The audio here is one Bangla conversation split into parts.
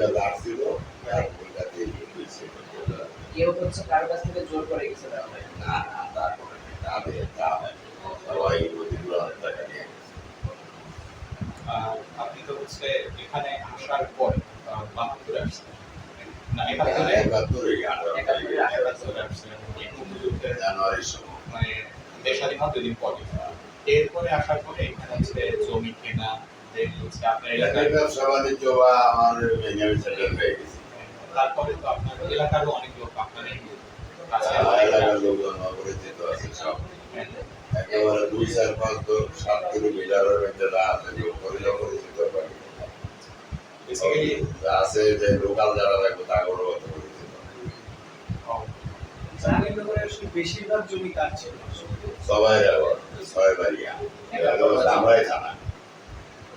ভূমিকা তার ছিল তার ভূমিকা দিয়ে হয়েছে কেউ হচ্ছে কারও কাছ থেকে জোর করে গেছে না না তারপরে তাদের তা সবাই অতিক্রমের টাকা নিয়ে গেছে। আহ, আপনি তো হচ্ছে এখানে আসার পর আহ, আসছেন। না একাত্তরে? একাত্তরে একাত্তরে আসছেন। জানুয়ারির সময়। মানে দুদিন পরে। এরপরে আসার পরে এখানে হচ্ছে জমি কেনা দেন হচ্ছে আপনার এলাকায় এলাকার ব্যবসা বাণিজ্য বা আমার সেটেল হয়ে গেছে। তারপরে তো আপনার এলাকারও অনেক লোক আপনার এলাকার লোকজন অপরিচিত আছে সব। একেবারে দুই চার পাঁচ দশ সাত কিলোমিটারের মধ্যে আছে লোক পরিচিত পারে আছে যে লোকাল যারা থাকবে তাদেরও অত পরিচিত বেশিরভাগ জমি কার ছিল? সবাই আবার ছয় বাড়িয়া। দামরাই থানা।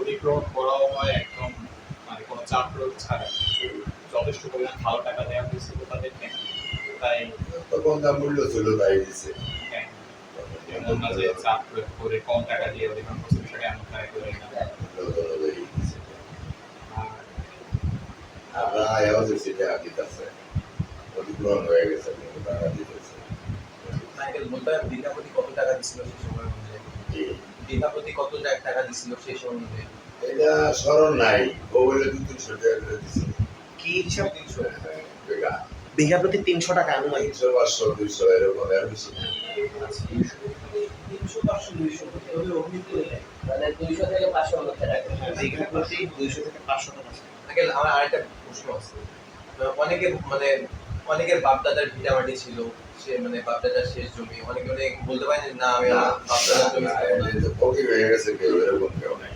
অধিগ্রহণ করাও হয় একদম মানে কোনো চাপ প্রয়োগ ছাড়া। যথেষ্ট পরিমাণ ভালো টাকা দেওয়া হয়েছিল তাদের তাই তখন যা মূল্য ছিল তাই দিছে। হ্যাঁ, যে চাপ প্রয়োগ করে কম টাকা দিয়ে অধিগ্রহণ করছে বিষয়টা এমন করে না আমরা আয়াও যে দিতেছে অধিগ্রহণ হয়ে গেছে টাকা দিতেছে। কত টাকা দিছিল সেই সময় অনুযায়ী কি? বিঘাপতি কত টাকা- টাকা দিছিল সেই সময় এটা স্মরণ নাই। গুগলে দু তিনশো টাকা কি হিসাব? তিনশো বেগা। বিঘা প্রতি তিনশো টাকা আনুমানিক? তিনশো পাঁচশো দুইশো এরকম এর বেশি তিনশো পাঁচশো দুইশো মানে দুইশো থেকে বিঘা প্রতি দুইশো থেকে পাঁচশো টাকা। আগে আমার আরেকটা প্রশ্ন আছে। অনেকে মানে অনেকের বাপদাদার ভিটামাটি ছিল। সে মানে বাপদাদার শেষ জমি। অনেকে অনেক বলতে না আমি বাপদাদার জমি হয়ে গেছে কেউ এরকম কেউ নাই।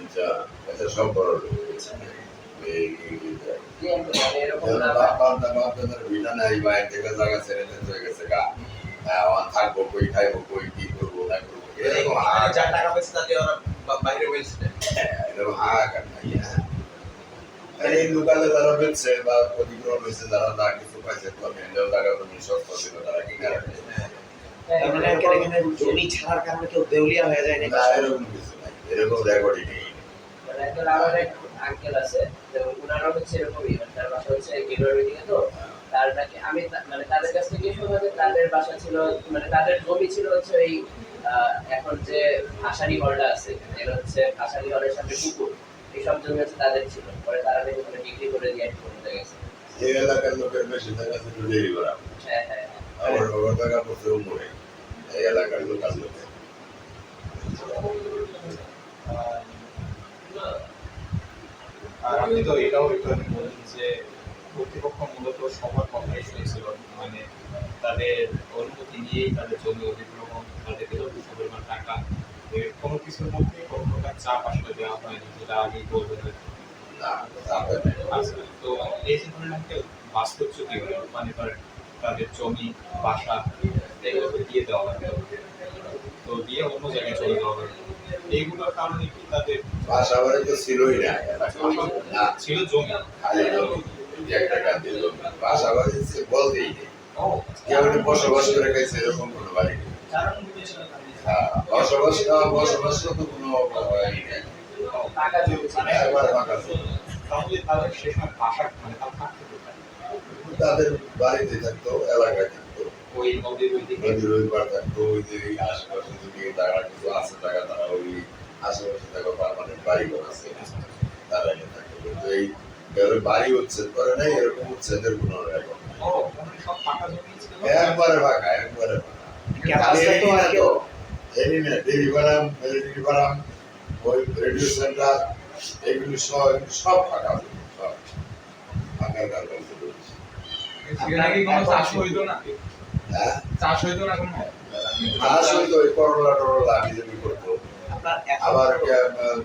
আচ্ছা, আচ্ছা, সব বড় লোক মানে থাকব কই খাইবো কই কি করব না করব এরকম মানে হাহাকার। বাইরে বলছে হ্যাঁ, এরকম হাহাকার নাই হ্যাঁ। আর এই লোকালে যারা বেচছে বা অধিগ্রহণ হয়েছে যারা না কিছু পাইছে ভেন্ডেও টাকা তুমি সস্তা ছিল তারা কিনে রাখে তার মানে আঙ্কেল এখানে জমি ছাড়ার কারণে কেউ দেউলিয়া হয়ে যায় না এরকম কিছু নাই এরকম রেকর্ডই নেই। মানে একজন আমার এক আঙ্কেল আছে তো ওনারও হচ্ছে এরকমই মানে তার বাসা হচ্ছে গেরুয়ার দিকে তো তার নাকি আমি মানে তাদের কাছ থেকে শুনলাম যে তাদের বাসা ছিল মানে তাদের জমি ছিল হচ্ছে আহ, এখন যে আষাঢ়ি হলটা আছে এটা হচ্ছে আষাঢ়ি হলের সামনে পুকুর। এইসব জমি তাদের ছিল। পরে তারা ওখানে বিক্রি করে দিয়ে চলে গেছে। এই এলাকার লোকের বেশি টাকা ছিল ডেরি করা। হ্যাঁ হ্যাঁ আবার ওর টাকা পড়ছে উমরে এই এলাকার লোকাল লোকের আর আপনি তো এটাও একটু আগে বললেন যে কর্তৃপক্ষ মূলত সবার কথাই শুনেছিল। মানে তাদের অনুমতি নিয়েই তাদের জমি অধিগ্রহণ তাদেরকে যথেষ্ট পরিমাণ টাকা এর কোনো কিছুর মধ্যে কোনো প্রকার চাপ আসলে দেওয়া হয়নি যেটা নাই। আচ্ছা তো এই যে ধরেন একটা বাস্তব চুক্তি মানে ধরেন তাদের জমি বাসা এগুলো তো দিয়ে দেওয়া হবে তো দিয়ে অন্য জায়গায় চলে যাওয়া হবে এইগুলোর কারণে কি তাদের বাসা বাড়ি তো ছিলই না। ছিল জমি। দুই দিয়ে জমি। বাসা বাড়ি বলতেই নেই। কেউ বসবাস করে গেছে এরকম কোনো বাড়ি বসবাস বসবাস কোনো তাদের বাড়িতে থাকতো এলাকায় থাকতো ওই নদীর ওই পার থাকতো ওই যে আশেপাশে যদি তারা কিছু আছে টাকা তারা ওই আশেপাশে থাকা পারমানেন্ট বাড়ি ঘর আছে তারা এনে থাকতো কিন্তু এই বাড়ি উচ্ছেদ করে নাই এরকম কোনো মানে সব ফাঁকা একবারে ফাঁকা একবারে ফাঁকা এনি না ডেরি বারাম মিলিটারি বারাম ওই রেডিও সেন্টার এগুলি সব সব ফাঁকা ছিল, সব ফাঁকা কারণ সেখানে কি কোনো চাষ হইতো না? হ্যাঁ? চাষ হইতো না কোনো? তার সঙ্গে ওই করলা টরলা বিজেপি করতো। আবার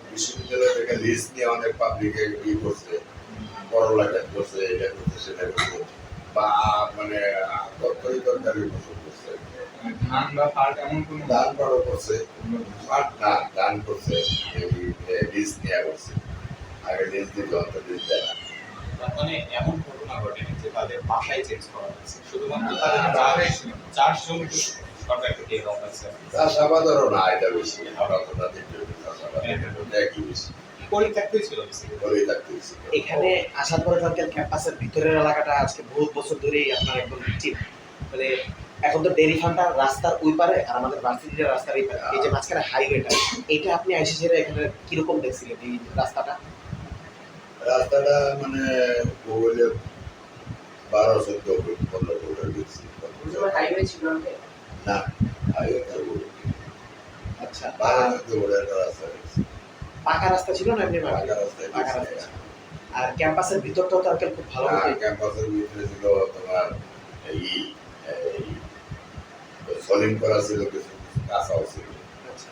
বিশ্ববিদ্যালয় থেকে লিস্ট নিয়ে অনেক পাবলিকে ই করছে করলা করছে এটা করছে সেটা করছে। বা মানে তরকারি তরকারি করছে ধান বা পাট এমন কোনো ধান পাড়ও করছে পাট না ধান করছে নিয়ে করছে। আগে দিত অন্তত লিস্ট দেয় না। মানে এমন ঘটনা ঘটেনি যে তাদের বাসায় চেঞ্জ করা হয়েছে শুধুমাত্র তাদের চাষ জমি সরকারকে দিয়ে দেওয়া হয়েছে চাষাবাদেরও না এটা বেশি। আমরা তো তাদের চাষাবাদ এটা একটু বেশি। এখানে আসার পরে ক্যাম্পাসের ভিতরের এলাকাটা আজকে বহুত বছর ধরেই আপনার একদম মানে এখন তো ডেরি ফার্মটা রাস্তার ওই পারে আর আমাদের ভার্সিটির রাস্তার এই পারে এই যে মাঝখানে হাইওয়েটা এটা আপনি আইসি ছেড়ে এখানে কীরকম দেখছিলেন এই রাস্তাটা? রাস্তাটা মানে গুগলে বারো চোদ্দ ফুট পনেরো ফুটের ওই হাইওয়ে ছিল না না হাইওয়ে। আচ্ছা। বারো আর চোদ্দ ফুটের একটা রাস্তা পাকা রাস্তা ছিল না এমনি পাকা রাস্তায় পাকা রাস্তা আর ক্যাম্পাসের ভিতরটাও তো আজকাল খুব ভালো ক্যাম্পাসের ভিতরে ছিল তোমার এই সলিং করা ছিল কিছু কাঁচাও ছিল। আচ্ছা।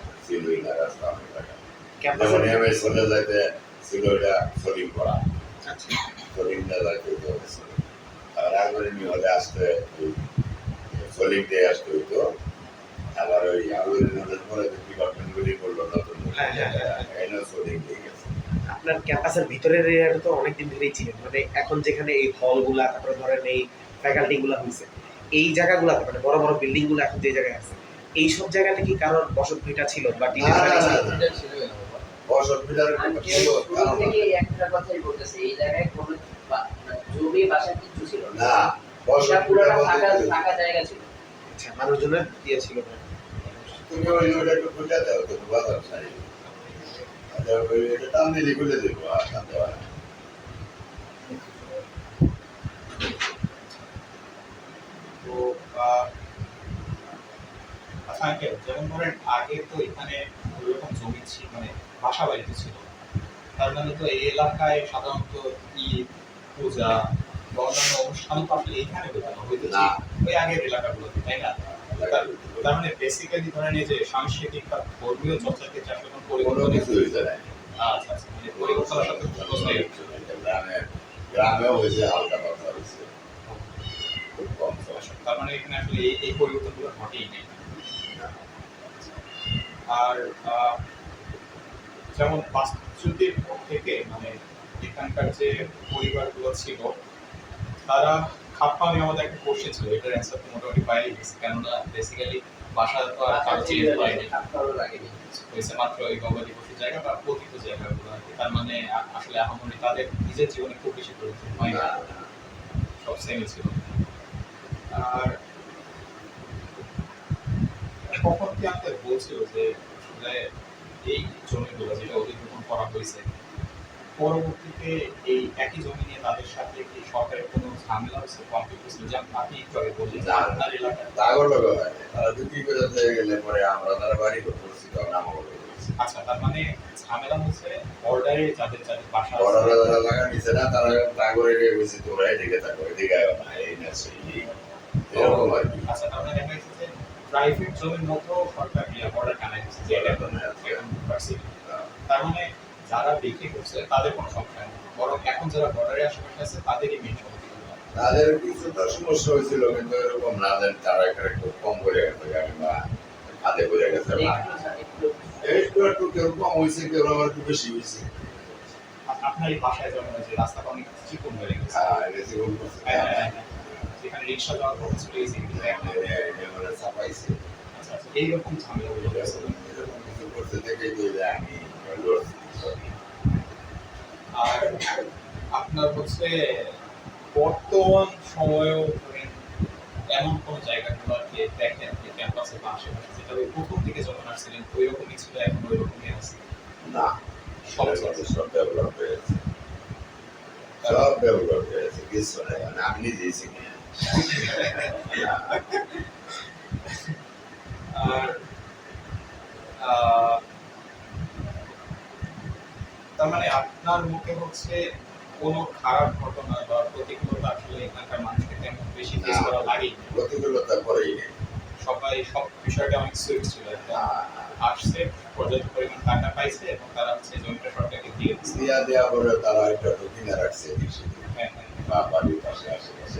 না রাস্তা অনেক জায়গা যেমন এমএ চলে যাইতে ছিল সলিং করা। আচ্ছা। যাইতে আর হলে আসতে ওই সলিং দিয়ে আসতে আবার ওই আগুনের নলের পরে ডিপার্টমেন্ট গুলি করল নতুন হ্যাঁ, হ্যাঁ, হ্যাঁ। এনে সলিং দিয়ে গেছে। আপনার ক্যাম্পাসের ভিতরের এরিয়াটা তো অনেকদিন ধরেই ছিলেন মানে এখন যেখানে এই হলগুলা তারপরে ধরেন এই ফ্যাকাল্টি গুলা হয়েছে এই জায়গাগুলাতে মানে বড় বড় বিল্ডিংগুলো এখন যে জায়গায় আছে এই সব জায়গাতে কি কারোর বসত ভিটা ছিল বা টিনের বাড়ি ছিল? এটা ছিল একটা কথাই বলতেছে এই জায়গায় কোনো মানে জমি বাসা কিছু ছিল না। পুরোটা ফাঁকা ফাঁকা জায়গা ছিল। আচ্ছা মানুষজনের দিয়েছিল না? তুমি ওই ওটা একটু খুলে দাও তো বাজার সারি ওই এটা টান খুলে দেবো আর দেওয়া না। তো আহ, আচ্ছা যেমন ধরেন আগে তো এখানে ওইরকম জমি ছিল মানে বাসা বাড়িতে ছিল। তার মানে তো এই এলাকায় সাধারণত ঈদ পূজা বা অন্যান্য অনুষ্ঠান তো আসলে এইখানে হতো না হইতো না। ওই আগের এলাকাগুলোতে তাই না? তার- মানে বেসিক্যালি ধরেন এই যে সাংস্কৃতিক বা ধর্মীয় চর্চার ক্ষেত্রে আসলে কোনো পরিবর্তন আচ্ছা আচ্ছা মানে পরিবর্তন আসলে গ্রামেও হয়েছে হালকা পাতলা হয়েছে। তার মানে এখানে আসলে এই এই পরিবর্তনগুলো ঘটেই নেই। আর যেমন বাস্তুদের থেকে মানে এখানকার যে পরিবারগুলো ছিল তারা খাপ্পা আমাদের একটা কোশ্চেন ছিল। এটার অ্যান্সার তো মোটামুটি পাই গেছে কেননা বেসিক্যালি বাসা তো আর কারও চেঞ্জ হয়নি। হয়েছে মাত্র এই গবাদি পশুর জায়গা বা পতিত জায়গাগুলো তার মানে আসলে আহামরি তাদের নিজের জীবনে খুব বেশি পরিবর্তন হয় না সব সেমই ছিল। আর কখন কি আমাদের বলছিল যে এই জমিগুলো যেটা অধিগ্রহণ করা হয়েছে পরবর্তীতে এই একই জমি নিয়ে তাদের সাথে কি সরকারের কোনো ঝামেলা হয়েছে কমপ্লিট হয়েছিল যেমন আপনি একটু আগে বললেন যে আপনার এলাকায়। তাগর হয় তারা বিক্রি করে দিয়ে গেলে পরে আমরা তারা বাড়ি করছি তখন বলেছি। আচ্ছা তার মানে ঝামেলা হচ্ছে বর্ডারে যাদের যাদের বাসা বড়রা যারা জায়গা নিচ্ছে না তারা তাগরে গিয়ে বলছি তোমরা এদিকে থাকো এদিকে আয়ো না এই না সেই এরকম আর কি। আচ্ছা তার মানে প্রাইভেট জমির মতো সরকার বর্ডার টানা দিচ্ছে যে এটা Border টানা আছে। এখন varsity। তার মানে যারা বিক্রি করছে তাদের কোনো সমস্যা নেই। বরং এখন যারা বর্ডারে আশেপাশে আছে তাদেরই মেন সমস্যা। তাদের কিছুটা সমস্যা হয়েছিল কিন্তু এরকম না দেন তারা এখানে খুব কম করে গেছে গাড়ি বা হাতে করে গেছে একটু একটু। একটু কেউ কম হয়েছে কেউ আবার একটু বেশি হয়েছে। আপনার এই বাসায় যেমন যে রাস্তাটা অনেক চিকন হয়ে গেছে। হ্যাঁ করছে হ্যাঁ, হ্যাঁ, হ্যাঁ। যেখানে রিক্সা এইরকম আমি আর আপনার হচ্ছে বর্তমান সময়েও ধরেন এমন কোনো জায়গাগুলোকে দেখেন যে ক্যাম্পাসে বা আশেপাশে যেটা ওই প্রথম দিকে যখন আসছিলেন ওই রকমই ছিল এখন ওই রকমই আছে না, সব সব ডেভেলপ হয়ে গেছে সব ব্যবহার করেছে কিছু মানে আমি নিজেই না। আর তার মানে আপনার মুখে হচ্ছে কোনো খারাপ ঘটনা বা প্রতিকূলতা আসলে এখানকার মানুষকে তেমন বেশি ফেস করা লাগে প্রতিকূলতা নেই। সবাই সব বিষয়টা অনেক সুইট ছিল। আসছে পর্যাপ্ত পরিমাণ টাকা পাইছে এবং তারা হচ্ছে জমিটা সরকারকে দিয়ে দিয়া দেওয়া পরে তারা একটা কিনে রাখছে। হ্যাঁ হ্যাঁ। বা বাড়ির পাশে আশেপাশে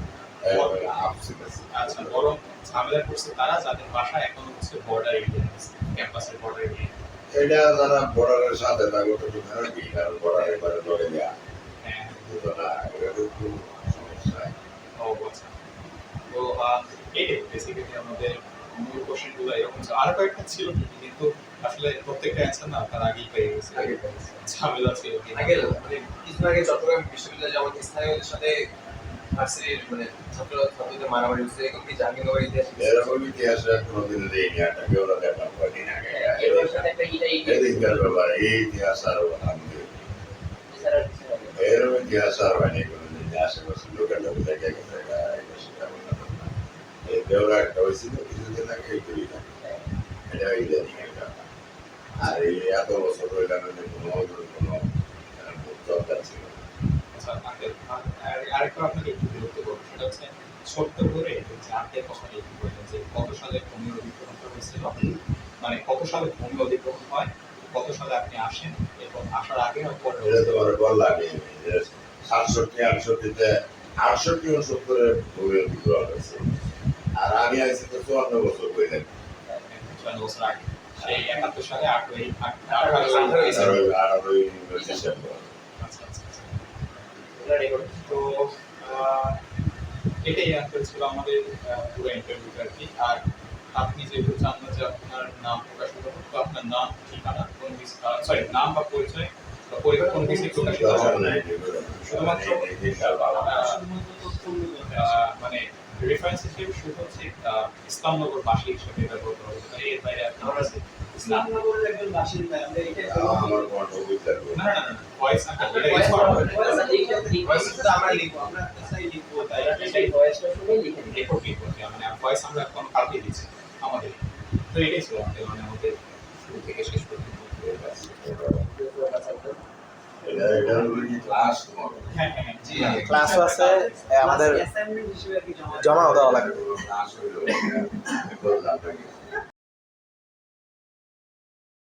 কাছে। আচ্ছা বরং ঝামেলা করছে তারা যাদের বাসা এখন হচ্ছে বর্ডার এরিয়া ক্যাম্পাসের বর্ডার এরিয়া এটা যারা বর্ডারের সাথে থাকে, তো ধরে কি কারণ বর্ডারের পরে ধরে দেয়া হ্যাঁ আমাদের মূল আরও কয়েকটা ছিল কিন্তু আসলে প্রত্যেকটা না তার আগেই ঝামেলা ছিল কিছুদিন আগে চট্টগ্রাম বিশ্ববিদ্যালয়ে স্থানীয়দের সাথে ভার্সিটির মানে ছাত্র ছাত্রদের মারামারি হচ্ছে এরকম কি জাহাঙ্গীরনগর ইতিহাসে এরকম ইতিহাসে কোনোদিন দেয়নি একটা কেউ ওরা দেখলাম কয়দিন আগে এর সাথে একটা ইটাই এদিনকার ব্যাপার এই ইতিহাস আর আমি এছাড়া আর কিছু হবে না। এরকম ইতিহাস আর হয়নি কোনোদিন যে আশেপাশে লোকের লোক দেখে গেছে এটা এটা সেটা বললাম না। এই দেওয়া একটা হয়েছিল কিছুদিন আগে এই করি না এটা ইদানিং একটা আর এই এত বছর হইলাম যে কোনো কোনো আহ, দরকার ছিল না। আচ্ছা আঙ্কেল আরেকটা আপনাকে একটু বিরক্ত করব সেটা হচ্ছে ছোট্ট করে জানতে কথা একটু বললেন যে কত সালে ভূমি অধিগ্রহণটা হয়েছিল মানে কত সালে ভূমি অধিগ্রহণ হয় কত সালে আপনি আসেন এবং আসার আগে পরে যে সাতষট্টি আটষট্টিতে আটষট্টি উনসত্তরে ভূমি অধিগ্রহণ হয়েছে আর আমি আইসি তো চুয়ান্ন বছর হইলেন চুয়ান্ন বছর আগে সেই একাত্তর সালে আঠারোই আঠারোই- আঠারোই ডিসেম্বর আচ্ছা আচ্ছা আচ্ছা। এগুলো record তো এটাই অ্যান্সার ছিল আমাদের পুরো ইন্টারভিউটা আর কি আর আপনি যেহেতু চান না যে আপনার নাম প্রকাশ করতে তো আপনার নাম ঠিকানা কোন সরি নাম বা পরিচয় বা পরিবার কোন কিছু প্রকাশিত হবে না। শুধুমাত্র আহ, মানে রেফারেন্স হিসেবে শুধু হচ্ছে আহ, ইসলামনগর বাসী হিসেবে ব্যবহার করা হতো এর বাইরে আপনার কাছে ইসলামনগরের একজন বাসিন্দা আমরা এটা আমার কণ্ঠ বুঝতে না না না ভয়েস না আপনার এটা voice use করা হবে না। voice লিখে লিখে voice তো আমরা লিখব আমরা তাই লিখব তাই আপনি ভয়েসটা শুনে লিখে দিন কি করতে মানে ভয়েস আমরা এখন কালকে দিচ্ছি আমাদের। তো এটাই ছিল আমাদের মানে আমাদের শুরু থেকে শেষ পর্যন্ত। এটা এটা হলো কি ক্লাস তোমার। জি আগে ক্লাসও আছে আমাদের অ্যাসাইনমেন্ট হিসেবে আর কি জমা জমাও দেওয়া লাগবে।